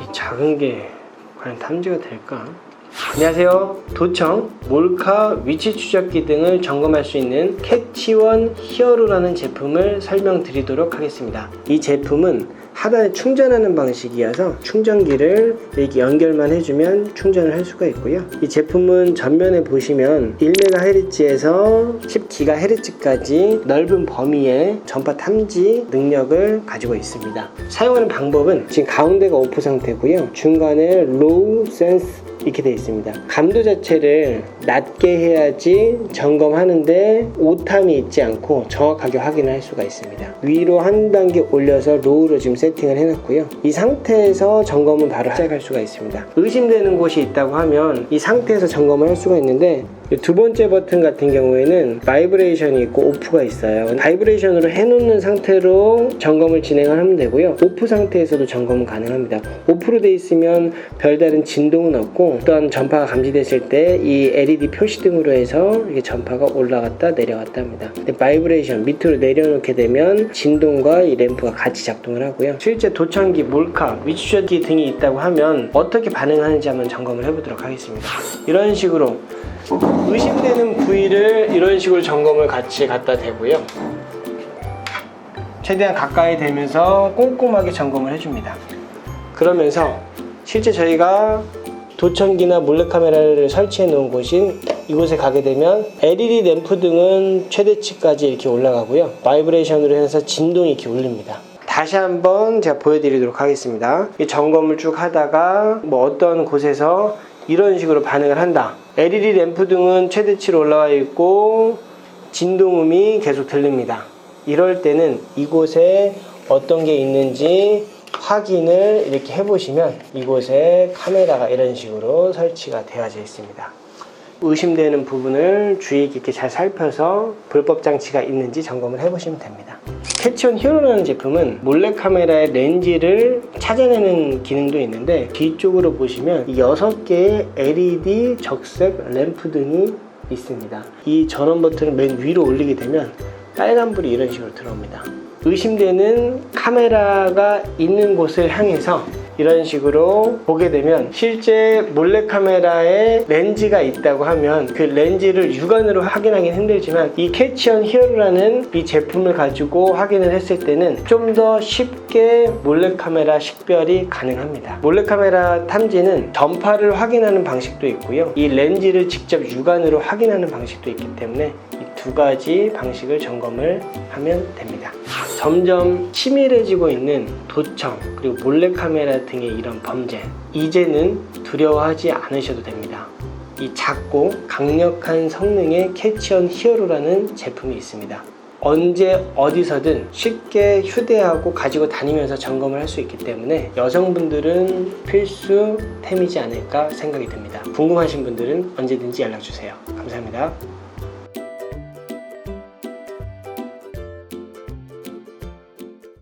이 작은 게 과연 탐지가 될까? 안녕하세요. 도청, 몰카, 위치 추적기 등을 점검할 수 있는 캐치원 히어로라는 제품을 설명드리도록 하겠습니다. 이 제품은 하단에 충전하는 방식이어서 충전기를 이렇게 연결만 해주면 충전을 할 수가 있고요. 이 제품은 전면에 보시면 1MHz에서 10GHz까지 넓은 범위의 전파 탐지 능력을 가지고 있습니다. 사용하는 방법은 지금 가운데가 오프 상태고요. 중간에 로우 센스 이렇게 되어 있습니다. 감도 자체를 낮게 해야지 점검하는데 오탐이 있지 않고 정확하게 확인을 할 수가 있습니다. 위로 한 단계 올려서 로우로 지금 세팅을 해놨고요. 이 상태에서 점검은 바로 시작할 수가 있습니다. 의심되는 곳이 있다고 하면 이 상태에서 점검을 할 수가 있는데 이 두 번째 버튼 같은 경우에는 바이브레이션이 있고 오프가 있어요. 바이브레이션으로 해놓는 상태로 점검을 진행을 하면 되고요. 오프 상태에서도 점검은 가능합니다. 오프로 돼 있으면 별다른 진동은 없고 또한 전파가 감지됐을 때 이 LED 표시등으로 해서 이게 전파가 올라갔다 내려갔다 합니다. 바이브레이션 밑으로 내려놓게 되면 진동과 이 램프가 같이 작동을 하고요. 실제 도청기, 몰카, 위치추적기 등이 있다고 하면 어떻게 반응하는지 한번 점검을 해보도록 하겠습니다. 이런 식으로 의심되는 부위를 이런 식으로 점검을 같이 갖다 대고요. 최대한 가까이 대면서 꼼꼼하게 점검을 해줍니다. 그러면서 실제 저희가 도청기나 몰래카메라를 설치해 놓은 곳인 이곳에 가게 되면 LED 램프 등은 최대치까지 이렇게 올라가고요. 바이브레이션으로 해서 진동이 이렇게 울립니다. 다시 한번 제가 보여드리도록 하겠습니다. 이 점검을 쭉 하다가 뭐 어떤 곳에서 이런 식으로 반응을 한다. LED 램프 등은 최대치로 올라와 있고 진동음이 계속 들립니다. 이럴 때는 이곳에 어떤 게 있는지 확인을 이렇게 해보시면 이곳에 카메라가 이런 식으로 설치가 되어져 있습니다. 의심되는 부분을 주의 깊게 잘 살펴서 불법 장치가 있는지 점검을 해보시면 됩니다. 캐치온 히어로라는 제품은 몰래카메라의 렌즈를 찾아내는 기능도 있는데 뒤쪽으로 보시면 6개의 LED 적색 램프 등이 있습니다. 이 전원 버튼을 맨 위로 올리게 되면 빨간불이 이런 식으로 들어옵니다. 의심되는 카메라가 있는 곳을 향해서 이런 식으로 보게 되면 실제 몰래카메라에 렌즈가 있다고 하면 그 렌즈를 육안으로 확인하기는 힘들지만 이 캐치온 히어로라는 이 제품을 가지고 확인을 했을 때는 좀 더 쉽게 몰래카메라 식별이 가능합니다. 몰래카메라 탐지는 전파를 확인하는 방식도 있고요. 이 렌즈를 직접 육안으로 확인하는 방식도 있기 때문에 이 두 가지 방식을 점검을 하면 됩니다. 점점 치밀해지고 있는 도청 그리고 몰래카메라 등의 이런 범죄 이제는 두려워하지 않으셔도 됩니다. 이 작고 강력한 성능의 캐치온 히어로라는 제품이 있습니다. 언제 어디서든 쉽게 휴대하고 가지고 다니면서 점검을 할 수 있기 때문에 여성분들은 필수 템이지 않을까 생각이 듭니다. 궁금하신 분들은 언제든지 연락 주세요. 감사합니다.